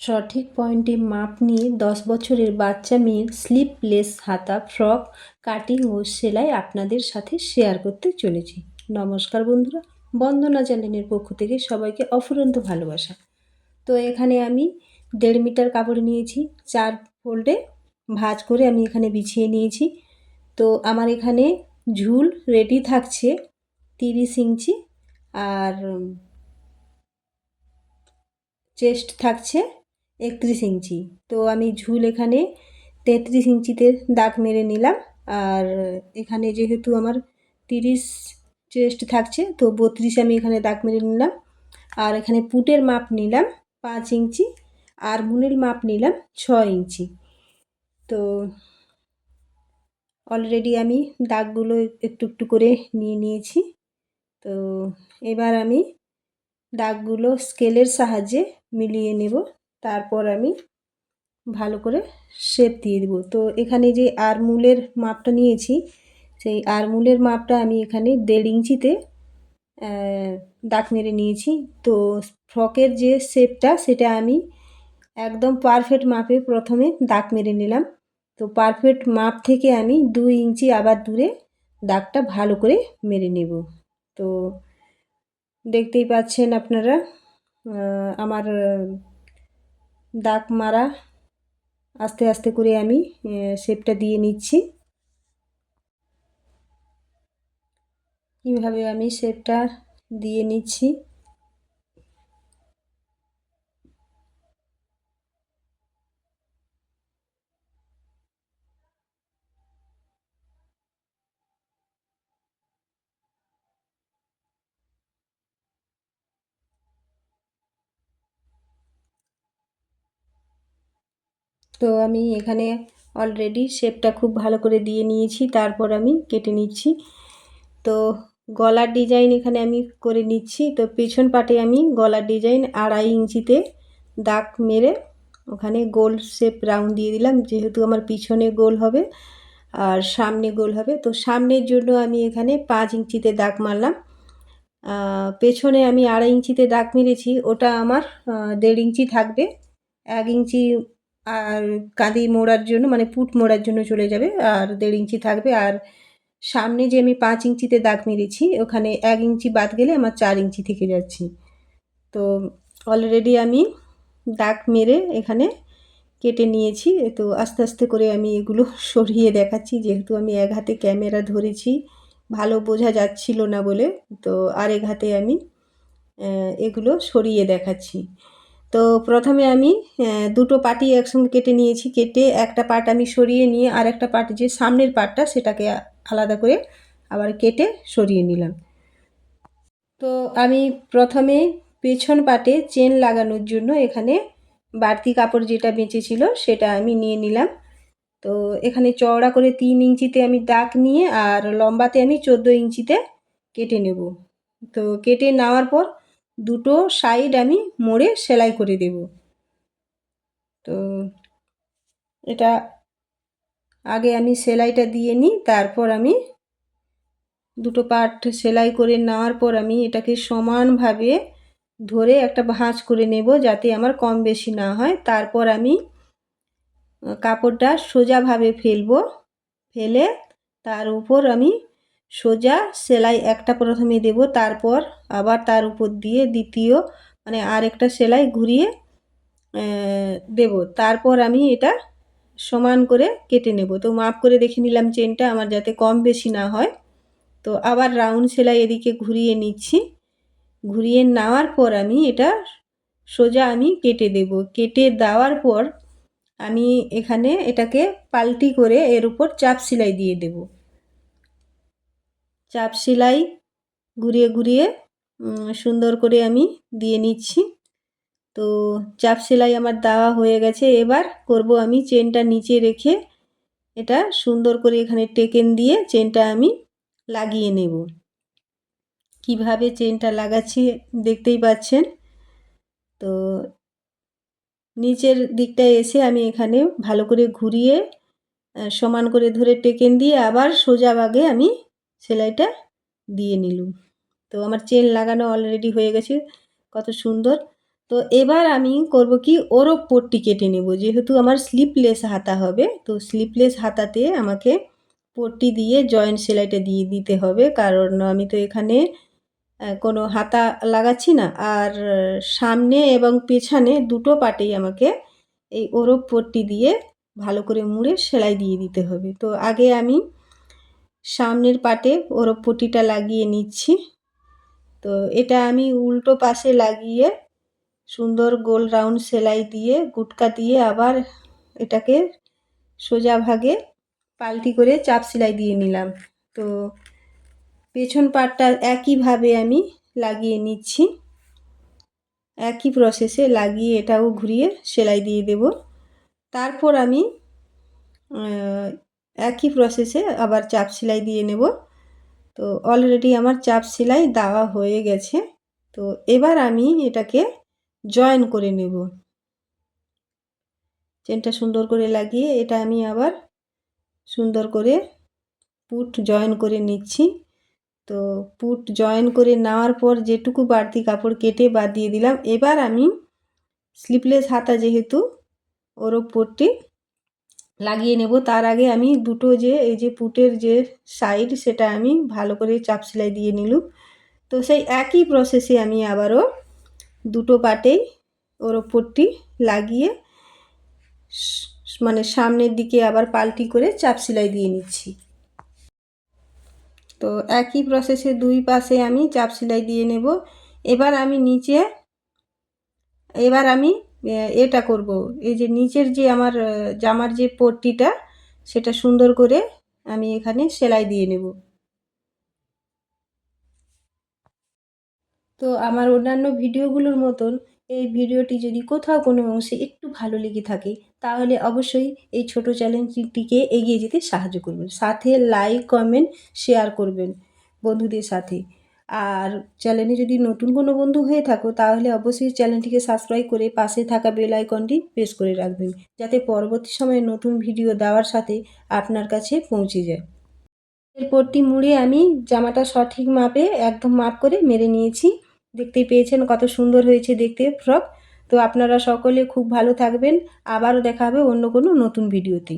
সঠিক পয়েন্টে মাপ নিয়ে দশ বছরের বাচ্চা মেয়ের স্লিপলেস হাতা, ফ্রক, কাটিং ও সেলাই আপনাদের সাথে শেয়ার করতে চলেছি। নমস্কার বন্ধুরা, বন্দনা চ্যানেলের পক্ষ থেকে সবাইকে অফুরন্ত ভালোবাসা। তো এখানে আমি দেড় মিটার কাপড় নিয়েছি, চার ফোল্ডে ভাজ করে আমি এখানে বিছিয়ে নিয়েছি। তো আমার এখানে ঝুল রেডি থাকছে তিরিশ ইঞ্চি, আর চেস্ট থাকছে একত্রিশ ইঞ্চি। তো আমি ঝুল এখানে তেত্রিশ ইঞ্চিতে দাগ মেরে নিলাম। আর এখানে যেহেতু আমার তিরিশ চেস্ট থাকছে, তো বত্রিশ আমি এখানে দাগ মেরে নিলাম। আর এখানে পুটের মাপ নিলাম পাঁচ ইঞ্চি, আর মুনের মাপ নিলাম ছ ইঞ্চি। তো অলরেডি আমি দাগগুলো একটু একটু করে নিয়ে নিয়েছি। তো এবার আমি দাগগুলো স্কেলের সাহায্যে মিলিয়ে নেব। তারপর আমি ভালো করে শেপ দিয়ে দেবো। তো এখানে যে আরমুলের মাপটা নিয়েছি, সেই আরমুলের মাপটা আমি এখানে দেড় ইঞ্চিতে দাগ মেরে নিয়েছি। তো ফ্রকের যে শেপটা সেটা আমি একদম পারফেক্ট মাপে প্রথমে দাগ মেরে নিলাম। তো পারফেক্ট মাপ থেকে আমি দুই ইঞ্চি আবার দূরে দাগটা ভালো করে মেরে নেব। তো দেখতেই পাচ্ছেন আপনারা আমার দাগ মারা আস্তে আস্তে করে আমি শেপটা দিয়ে নিচ্ছি। কীভাবে আমি শেপটা দিয়ে নিচ্ছি? তো আমি এখানে অলরেডি শেপটা খুব ভালো করে দিয়ে নিয়েছি, তারপর আমি কেটে নিচ্ছি। তো গলার ডিজাইন এখানে আমি করে নিচ্ছি, তো পেছন পাটে আমি গলার ডিজাইন আড়াই ইঞ্চিতে দাগ মেরে ওখানে গোল শেপ রাউন্ড দিয়ে দিলাম, যেহেতু আমার পিছনে গোল হবে আর সামনে গোল হবে। তো সামনের জন্য আমি এখানে পাঁচ ইঞ্চিতে দাগ মারলাম। পেছনে আমি আড়াই ইঞ্চিতে দাগ মেরেছি, ওটা আমার দেড় ইঞ্চি থাকবে। এক ইঞ্চি আর কাঁদি মোড়ার জন্য মানে পুট মোড়ার জন্য চলে যাবে, আর দেড় ইঞ্চি থাকবে। আর সামনে যে আমি পাঁচ ইঞ্চিতে দাগ মেরেছি, ওখানে এক ইঞ্চি বাদ গেলে আমার চার ইঞ্চি থেকে যাচ্ছি। তো অলরেডি আমি দাগ মেরে এখানে কেটে নিয়েছি। তো আস্তে আস্তে করে আমি এগুলো সরিয়ে দেখাচ্ছি। যেহেতু আমি এক হাতে ক্যামেরা ধরেছি, ভালো বোঝা যাচ্ছিল না বলে, তো আরেক হাতে আমি এগুলো সরিয়ে দেখাচ্ছি। তো প্রথমে আমি দুটো পাটি একসঙ্গে কেটে নিয়েছি, কেটে একটা পাট আমি সরিয়ে নিয়ে আর একটা পাট যে সামনের পাটটা সেটাকে আলাদা করে আবার কেটে সরিয়ে নিলাম। তো আমি প্রথমে পেছন পাটে চেন লাগানোর জন্য এখানে বাড়তি কাপড় যেটা বেঁচেছিল সেটা আমি নিয়ে নিলাম। তো এখানে চওড়া করে তিন ইঞ্চিতে আমি দাগ নিয়ে আর লম্বাতে আমি চোদ্দ ইঞ্চিতে কেটে নেব। তো কেটে নেওয়ার পর দুটো সাইড আমি মোড়ে সেলাই করে দেব। তো এটা আগে আমি সেলাইটা দিয়ে নিই, তারপর আমি দুটো পার্ট সেলাই করে নেওয়ার পর আমি এটাকে সমানভাবে ধরে একটা ভাঁজ করে নেব যাতে আমার কম বেশি না হয়। তারপর আমি কাপড়টা সোজাভাবে ফেলব, ফেলে তার উপর আমি সোজা সেলাই একটা প্রথমে দেব, তারপর আবার তার উপর দিয়ে দ্বিতীয় মানে আর একটা সেলাই ঘুরিয়ে দেব। তারপর আমি এটা সমান করে কেটে নেব। তো মাপ করে দেখে নিলাম চেনটা আমার যাতে কম বেশি না হয়। তো আবার রাউন্ড সেলাই এদিকে ঘুরিয়ে নিচ্ছি। ঘুরিয়ে নেওয়ার পর আমি এটা সোজা আমি কেটে দেব। কেটে দেওয়ার পর আমি এখানে এটাকে পাল্টি করে এর উপর চাপ সেলাই দিয়ে দেবো। চাপ সেলাই ঘুরিয়ে ঘুরিয়ে সুন্দর করে আমি দিয়ে নিচ্ছি। তো চাপ সেলাই আমার দেওয়া হয়ে গেছে। এবার করব আমি চেনটা নিচে রেখে এটা সুন্দর করে এখানে টেকেন দিয়ে চেনটা আমি লাগিয়ে নেব। কীভাবে চেনটা লাগাচ্ছি দেখতেই পাচ্ছেন? তো নিচের দিকটায় এসে আমি এখানে ভালো করে ঘুরিয়ে সমান করে ধরে টেকেন দিয়ে আবার সোজা বাগে আমি সেলাইটা দিয়ে নিলুম। তো আমার চেন লাগানো অলরেডি হয়ে গেছে, কত সুন্দর। তো এবার আমি করব কি ওরও পট্টি কেটে নেব। যেহেতু আমার স্লিপলেস হাতা হবে, তো স্লিপলেস হাতাতে আমাকে পট্টি দিয়ে জয়েন্ট সেলাইটা দিয়ে দিতে হবে। কারণ আমি তো এখানে কোনো হাতা লাগাচ্ছি না। আর সামনে এবং পেছনে দুটো পাটেই আমাকে এই ওরপ পট্টি দিয়ে ভালো করে মুড়ে সেলাই দিয়ে দিতে হবে। তো আগে আমি সামনের পাটে ওরপ পট্টিটা লাগিয়ে নিচ্ছি। তো এটা আমি উল্টো পাশে লাগিয়ে সুন্দর গোল রাউন্ড সেলাই দিয়ে, গুটকা দিয়ে আবার এটাকে সোজা ভাগে পাল্টি করে চাপ সেলাই দিয়ে নিলাম। তো পেছন পাটটা একইভাবে আমি লাগিয়ে নিচ্ছি। একই প্রসেসে লাগিয়ে এটাও ঘুরিয়ে সেলাই দিয়ে দেব। তারপর আমি একই প্রসেসে আবার চাপ সেলাই দিয়ে নেব। তো অলরেডি আমার চাপ সেলাই দেওয়া হয়ে গেছে। তো এবার আমি এটাকে জয়েন করে নেব। চেনটা সুন্দর করে লাগিয়ে এটা আমি আবার সুন্দর করে পুট জয়েন করে নিচ্ছি। তো পুট জয়েন করে নেওয়ার পর যেটুকু বাড়তি কাপড় কেটে বাদ দিয়ে দিলাম। এবার আমি স্লিপলেস হাতা যেহেতু, ওর ওপরটি লাগিয়ে নেব। তার আগে আমি দুটো যে, এই যে পুটের যে সাইড সেটা আমি ভালো করে চাপ সেলাই দিয়ে নিলুম। তো সেই একই প্রসেসে আমি আবারও দুটো পাটেই ওর ওপরটি লাগিয়ে মানে সামনের দিকে আবার পাল্টি করে চাপ সেলাই দিয়ে নিচ্ছি। তো একই প্রসেসে দুই পাশে আমি চাপ সেলাই দিয়ে নেব। এবার আমি নিচে, এবার আমি এটা করব। এই যে নিচের যে আমার জামার যে পট্টিটা, সেটা সুন্দর করে আমি এখানে সেলাই দিয়ে নেব। তো আমার অন্যান্য ভিডিওগুলোর মতন এই ভিডিওটি যদি কোথাও কোনো অংশে একটু ভালো লেগে থাকে, তাহলে অবশ্যই এই ছোট চ্যালেঞ্জটিকে এগিয়ে যেতে সাহায্য করবেন। সাথে লাইক, কমেন্ট, শেয়ার করবেন বন্ধুদের সাথে। আর চ্যানেলে যদি নতুন কোনো বন্ধু হয়ে থাকো, তাহলে অবশ্যই চ্যানেলটিকে সাবস্ক্রাইব করে পাশে থাকা বেল আইকনটি প্রেস করে রাখবেন, যাতে পরবর্তী সময়ে নতুন ভিডিও দেওয়ার সাথে আপনার কাছে পৌঁছে যায়। এরপরটি মুড়ে আমি জামাটা সঠিক মাপে একদম মাপ করে মেরে নিয়েছি। দেখতেই পেয়েছেন কত সুন্দর হয়েছে দেখতে ফ্রক তো আপনারা সকলে খুব ভালো থাকবেন। আবারও দেখা হবে অন্য কোনো নতুন ভিডিওতে